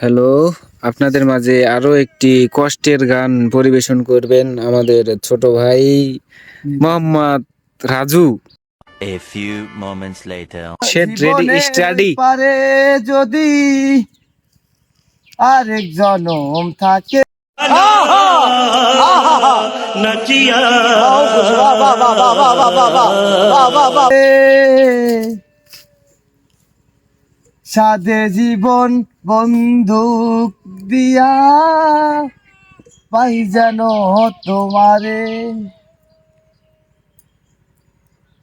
Hello আপনাদের মাঝে আরও একটি কষ্টের গান পরিবেশন করবেন আমাদের ছোট ভাই Mohammad Raju A few moments later. Set ready study পারে যদি আরেক জনম থাকে সাধে জীবন বন্দুক দিয়া পাই যেন তোমারে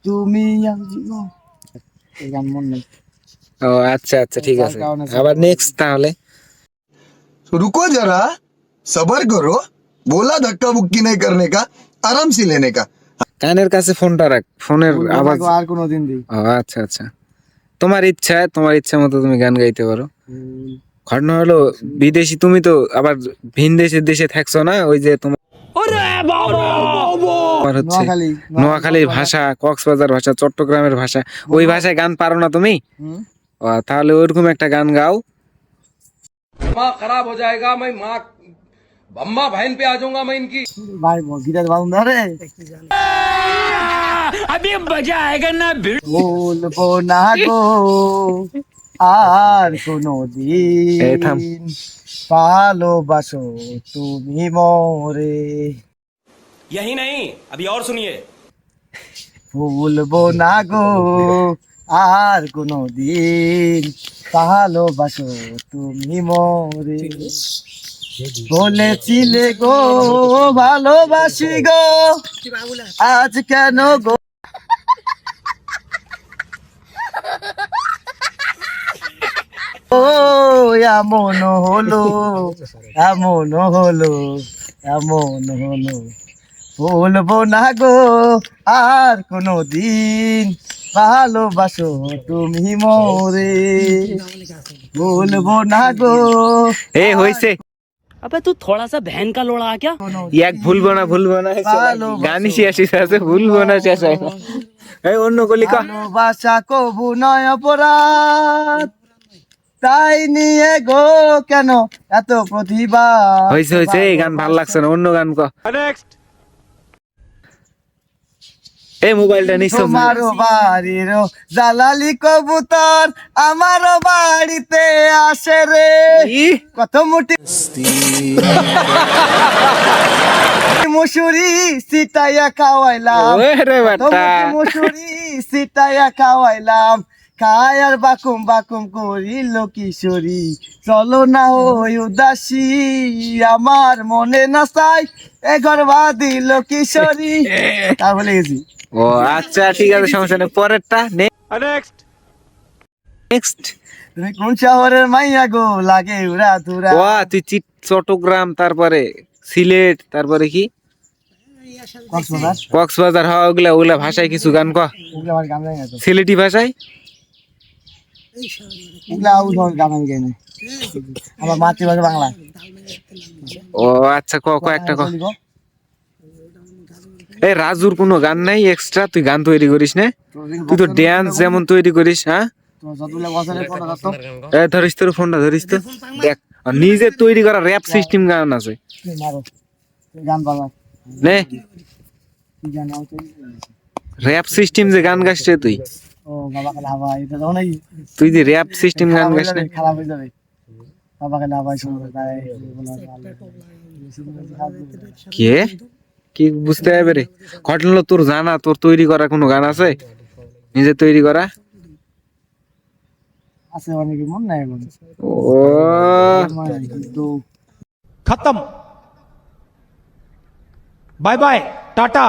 তুমি আমার জীবন। এই গান মনে নেই ও আচ্ছা আচ্ছা ঠিক আছে কারণে আবার নেক্সট তাহলে तो रुको जरा सबर करो बोला धक्का बुक्की नहीं करने का आराम से लेने का কানের কাছে ফোনটা রাখ ফোনের বলবো আওয়াজ থাকো আর কোনো দিন দিই ও আচ্ছা আচ্ছা তোমার ইচ্ছা তোমার ইচ্ছা মতো তুমি গান গাইতে পারো। ঘটনা হলো বিদেশি তুমি তো আবার ভিন দেশের দেশে থাকছো না ওই যে তোমার নোয়াখালীর ভাষা। কক্সবাজার ভাষা চট্টগ্রামের ভাষা ওই ভাষায় গান পারো না তুমি? তাহলে ওইরকম একটা গান গাও। মা খারাপ হয়ে যায়গা মা अम्मा बहन पे आ जाऊंगा मैं इनकी ভাই গিটার বাউন ধরে বলবো না গো আর কোনো এই থাম। দিন ভালোবাসো তুমি মোরে यही नहीं अभी और सुनिए ভুলবো না গো আর কোনো দিন ভালোবাসো তুমি মোরে বলেছিলে গো, ভালোবাসি গো। আজ কেন গো? এমন হলো এমন হলো এমন হলো। বলব না গো, আর কোনো দিন ভালোবাসো তুমি মোরে। বলব না গো, এ, হইছে। अबे तू थोड़ा सा बहन का लोड़ा आ क्या এক ভুলবো না ভুলবো না ভালোবাসো। গানই শেষ হইছে আছে ভুলবো না শেষ হয় না এই অন্য কলি কা ভালোবাসা কবু নয় অপরাধ তাই নিয়ে গো কেন এত প্রতিভা হইছে হইছে এই গান ভাল লাগছে না অন্য গান ক এই মোবাইলটা তোমারও বাড়ির জালালি কবুতর আমারও বাড়িতে আসে রে। কত মুটি মুসুরি সিটাইয়া খাওয়াইলাম। মুসুরি সিটাইয়া খাওয়াইলাম। খায় আর বাকুম বাকুম করিল কিশোরী। চলো না ওই উদাসী আমার মনে না চাই। এ ঘর বাদিল কিশোরী। তাহলে গেছি ও আচ্ছা ঠিক আছে সমস্যা নেই। পরেরটা নেক্সট তুমি কোন শহরের মাইয়া গো? লাগে উড়া ধুরা। ও তুই চট্টগ্রাম তারপরে সিলেট তারপরে কি? কক্সবাজার। কক্সবাজার হওয়া ওগুলা ওগুলা ভাষায় কিছু গান ক। সিলেটি ভাষায়? আমার মাতৃভাষা বাংলা। ও আচ্ছা ক ক একটা ক। গো। এই রাজুর কোনো গান নাই এক্সট্রা তুই গান তৈরি করিস না। তুই তো ড্যান্স যেমন তৈরি করিস হ্যাঁ? ধরিস তোর ফোনটা ধরিস তো। দেখ নিজে তৈরি করা র্যাপ সিস্টেম গান আছে। নে। র্যাপ সিস্টেম যে গান গাইছ রে তুই। তুই যে র্যাপ সিস্টেম গান গাইছ না। খারাপ হয়ে যাবে বাবা কালে হাওয়া কে? কি বুঝতে হবে রে? ঘটনা তোর জানা তোর তৈরি করা কোনো গান আছে? নিজে তৈরি করা? আছে অনেকে মন নাই মন ও। খতম। Bye bye tata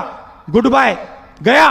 good bye Gaya.